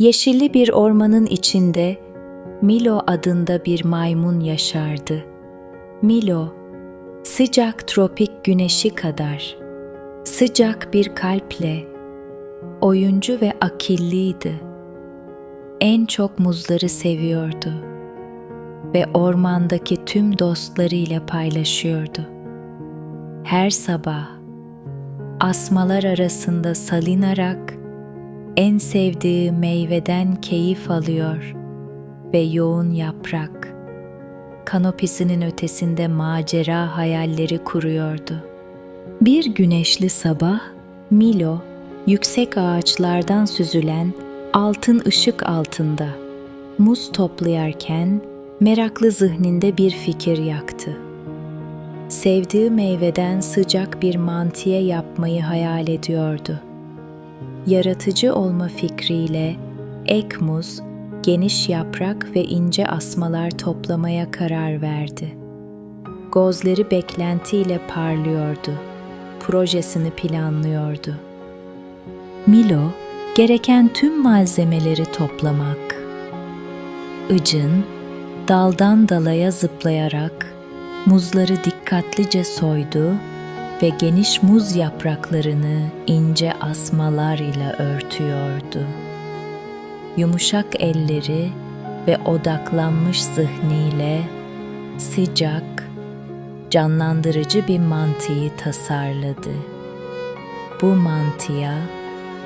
Yeşilli bir ormanın içinde Milo adında bir maymun yaşardı. Milo, sıcak tropik güneşi kadar, sıcak bir kalple, oyuncu ve akilliydi. En çok muzları seviyordu ve ormandaki tüm dostlarıyla paylaşıyordu. Her sabah asmalar arasında salinarak en sevdiği meyveden keyif alıyor ve yoğun yaprak kanopisinin ötesinde macera hayalleri kuruyordu. Bir güneşli sabah Milo yüksek ağaçlardan süzülen altın ışık altında muz toplayarken meraklı zihninde bir fikir yaktı. Sevdiği meyveden sıcak bir mantiye yapmayı hayal ediyordu. Yaratıcı olma fikriyle ek muz, geniş yaprak ve ince asmalar toplamaya karar verdi. Gözleri beklentiyle parlıyordu. Projesini planlıyordu. Milo, gereken tüm malzemeleri toplamak. Icın, daldan dalaya zıplayarak muzları dikkatlice soydu ve geniş muz yapraklarını ince asmalar ile örtüyordu. Yumuşak elleri ve odaklanmış zihniyle sıcak, canlandırıcı bir mantıyı tasarladı. Bu mantıya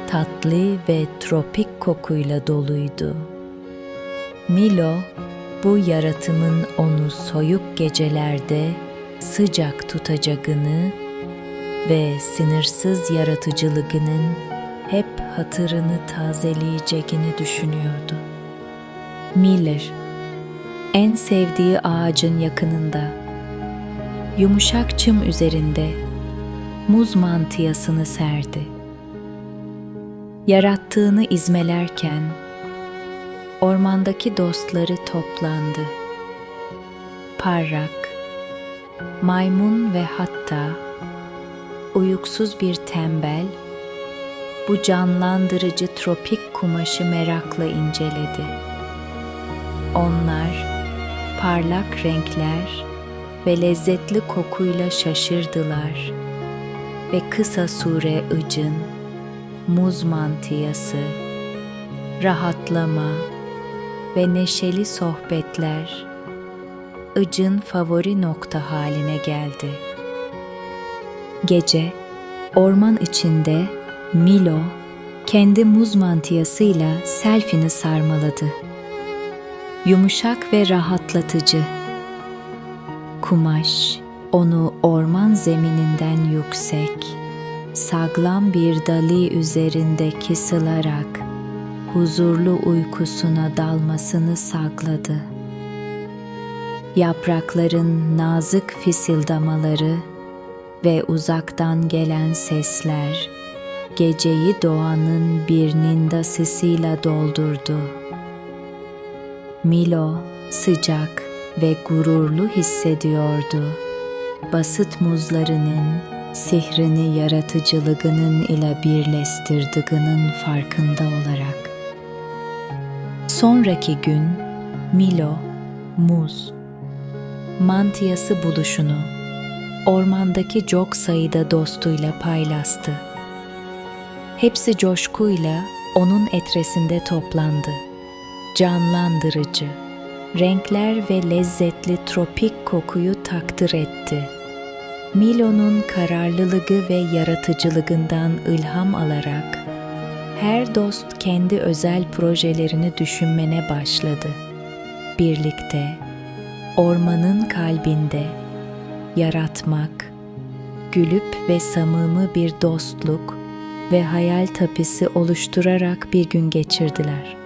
tatlı ve tropik kokuyla doluydu. Milo, bu yaratımın onu soyuk gecelerde sıcak tutacağını ve sınırsız yaratıcılığının hep hatırını tazeleyeceğini düşünüyordu. Miller, en sevdiği ağacın yakınında, yumuşak çım üzerinde muz mantiyasını serdi. Yarattığını izmelerken ormandaki dostları toplandı. Parrak, maymun ve hatta uyuksuz bir tembel bu canlandırıcı tropik kumaşı merakla inceledi. Onlar parlak renkler ve lezzetli kokuyla şaşırdılar ve kısa süre ıcın, muz mantiyası, rahatlama ve neşeli sohbetler ıcın favori nokta haline geldi. Gece orman içinde Milo kendi muz mantiyasıyla selfini sarmaladı. Yumuşak ve rahatlatıcı. Kumaş onu orman zemininden yüksek, sağlam bir dalı üzerinde kısılarak huzurlu uykusuna dalmasını sağladı. Yaprakların nazik fısıldamaları ve uzaktan gelen sesler geceyi doğanın bir ninda sesiyle doldurdu. Milo sıcak ve gururlu hissediyordu. Basit muzlarının sihrini yaratıcılığının ile birleştirdiğinin farkında olarak. Sonraki gün Milo, muz, mantiyası buluşunu ormandaki çok sayıda dostuyla paylaştı. Hepsi coşkuyla onun etresinde toplandı. Canlandırıcı, renkler ve lezzetli tropik kokuyu takdir etti. Milo'nun kararlılığı ve yaratıcılığından ilham alarak her dost kendi özel projelerini düşünmene başladı. Birlikte ormanın kalbinde yaratmak, gülüp ve samimi bir dostluk ve hayal tapisi oluşturarak bir gün geçirdiler.